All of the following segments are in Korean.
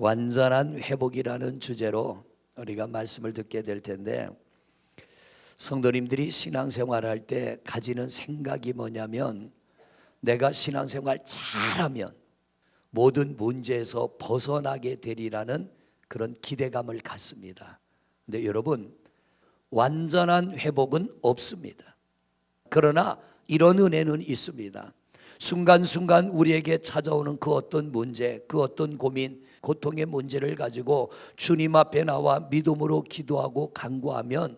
완전한 회복이라는 주제로 우리가 말씀을 듣게 될 텐데 성도님들이 신앙생활할 때 가지는 생각이 뭐냐면 내가 신앙생활 잘하면 모든 문제에서 벗어나게 되리라는 그런 기대감을 갖습니다. 근데 여러분 완전한 회복은 없습니다. 그러나 이런 은혜는 있습니다. 순간순간 우리에게 찾아오는 그 어떤 문제, 그 어떤 고민, 고통의 문제를 가지고 주님 앞에 나와 믿음으로 기도하고 간구하면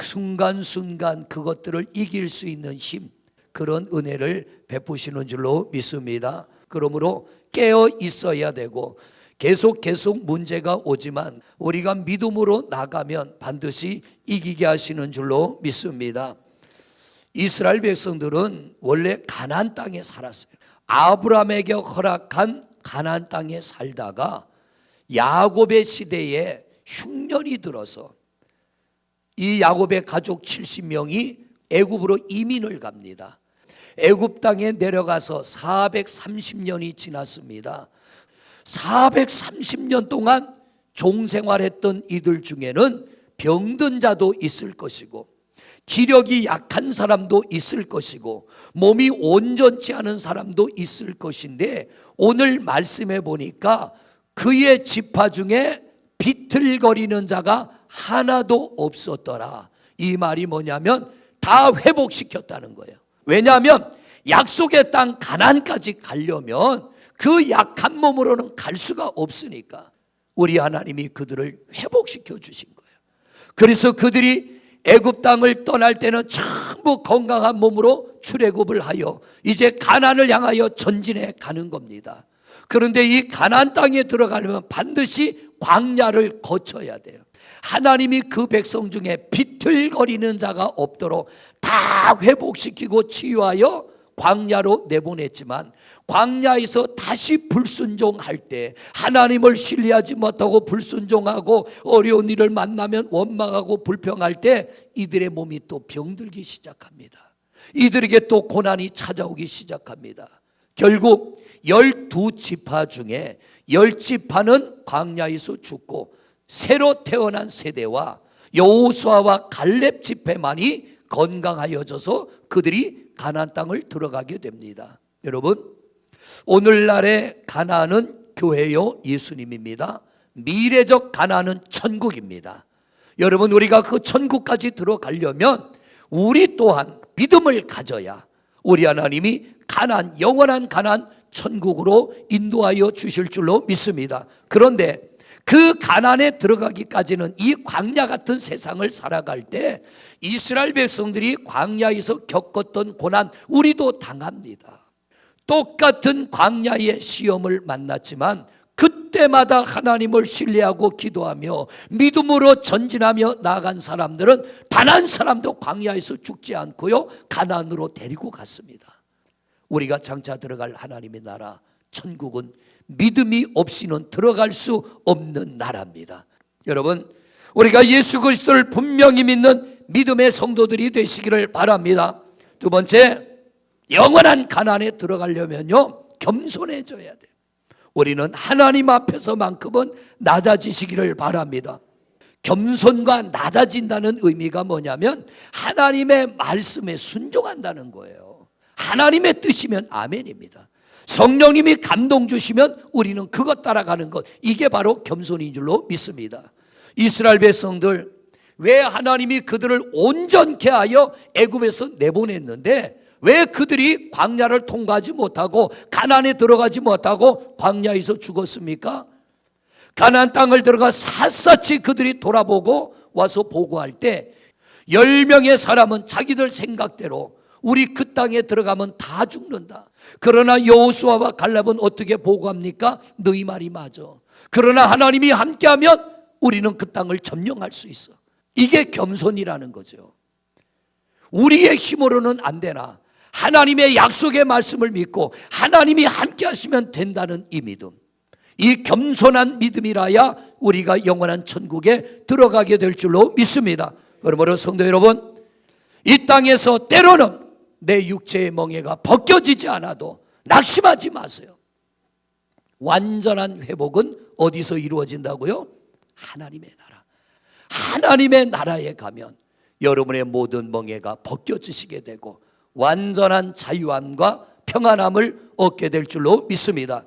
순간순간 그것들을 이길 수 있는 힘, 그런 은혜를 베푸시는 줄로 믿습니다. 그러므로 깨어 있어야 되고 계속 계속 문제가 오지만 우리가 믿음으로 나가면 반드시 이기게 하시는 줄로 믿습니다. 이스라엘 백성들은 원래 가나안 땅에 살았어요. 아브라함에게 허락한 가나안 땅에 살다가 야곱의 시대에 흉년이 들어서 이 야곱의 가족 70명이 애굽으로 이민을 갑니다. 애굽 땅에 내려가서 430년이 지났습니다. 430년 동안 종생활했던 이들 중에는 병든 자도 있을 것이고 기력이 약한 사람도 있을 것이고 몸이 온전치 않은 사람도 있을 것인데 오늘 말씀해 보니까 그의 지파 중에 비틀거리는 자가 하나도 없었더라. 이 말이 뭐냐면 다 회복시켰다는 거예요. 왜냐하면 약속의 땅 가난까지 가려면 그 약한 몸으로는 갈 수가 없으니까 우리 하나님이 그들을 회복시켜 주신 거예요. 그래서 그들이 애굽 땅을 떠날 때는 전부 건강한 몸으로 출애굽을 하여 이제 가난을 향하여 전진해 가는 겁니다. 그런데 이 가난 땅에 들어가려면 반드시 광야를 거쳐야 돼요. 하나님이 그 백성 중에 비틀거리는 자가 없도록 다 회복시키고 치유하여 광야로 내보냈지만 광야에서 다시 불순종할 때 하나님을 신뢰하지 못하고 불순종하고 어려운 일을 만나면 원망하고 불평할 때 이들의 몸이 또 병들기 시작합니다. 이들에게 또 고난이 찾아오기 시작합니다. 결국 열두 지파 중에 열 지파는 광야에서 죽고 새로 태어난 세대와 여호수아와 갈렙 지파만이 건강하여져서 그들이 가나안 땅을 들어가게 됩니다. 여러분 오늘날의 가나안은 교회요 예수님입니다. 미래적 가나안은 천국입니다. 여러분 우리가 그 천국까지 들어가려면 우리 또한 믿음을 가져야 우리 하나님이 가난 영원한 가난 천국으로 인도하여 주실 줄로 믿습니다. 그런데 그 가난에 들어가기까지는 이 광야 같은 세상을 살아갈 때 이스라엘 백성들이 광야에서 겪었던 고난 우리도 당합니다. 똑같은 광야의 시험을 만났지만 그때마다 하나님을 신뢰하고 기도하며 믿음으로 전진하며 나아간 사람들은 단 한 사람도 광야에서 죽지 않고요 가난으로 데리고 갔습니다. 우리가 장차 들어갈 하나님의 나라 천국은 믿음이 없이는 들어갈 수 없는 나라입니다. 여러분 우리가 예수 그리스도를 분명히 믿는 믿음의 성도들이 되시기를 바랍니다. 두 번째 영원한 가난에 들어가려면요 겸손해져야 돼요. 우리는 하나님 앞에서만큼은 낮아지시기를 바랍니다. 겸손과 낮아진다는 의미가 뭐냐면 하나님의 말씀에 순종한다는 거예요. 하나님의 뜻이면 아멘입니다. 성령님이 감동 주시면 우리는 그것 따라가는 것. 이게 바로 겸손인 줄로 믿습니다. 이스라엘 백성들 왜 하나님이 그들을 온전케 하여 애굽에서 내보냈는데 왜 그들이 광야를 통과하지 못하고 가나안에 들어가지 못하고 광야에서 죽었습니까? 가나안 땅을 들어가 샅샅이 그들이 돌아보고 와서 보고할 때 10명의 사람은 자기들 생각대로 우리 그 땅에 들어가면 다 죽는다. 그러나 여호수아와 갈렙은 어떻게 보고합니까? 너희 말이 맞아. 그러나 하나님이 함께하면 우리는 그 땅을 점령할 수 있어. 이게 겸손이라는 거죠. 우리의 힘으로는 안 되나 하나님의 약속의 말씀을 믿고 하나님이 함께 하시면 된다는 이 믿음. 이 겸손한 믿음이라야 우리가 영원한 천국에 들어가게 될 줄로 믿습니다. 그러므로 성도 여러분, 이 땅에서 때로는 내 육체의 멍에가 벗겨지지 않아도 낙심하지 마세요. 완전한 회복은 어디서 이루어진다고요? 하나님의 나라. 하나님의 나라에 가면 여러분의 모든 멍해가 벗겨지시게 되고 완전한 자유함과 평안함을 얻게 될 줄로 믿습니다.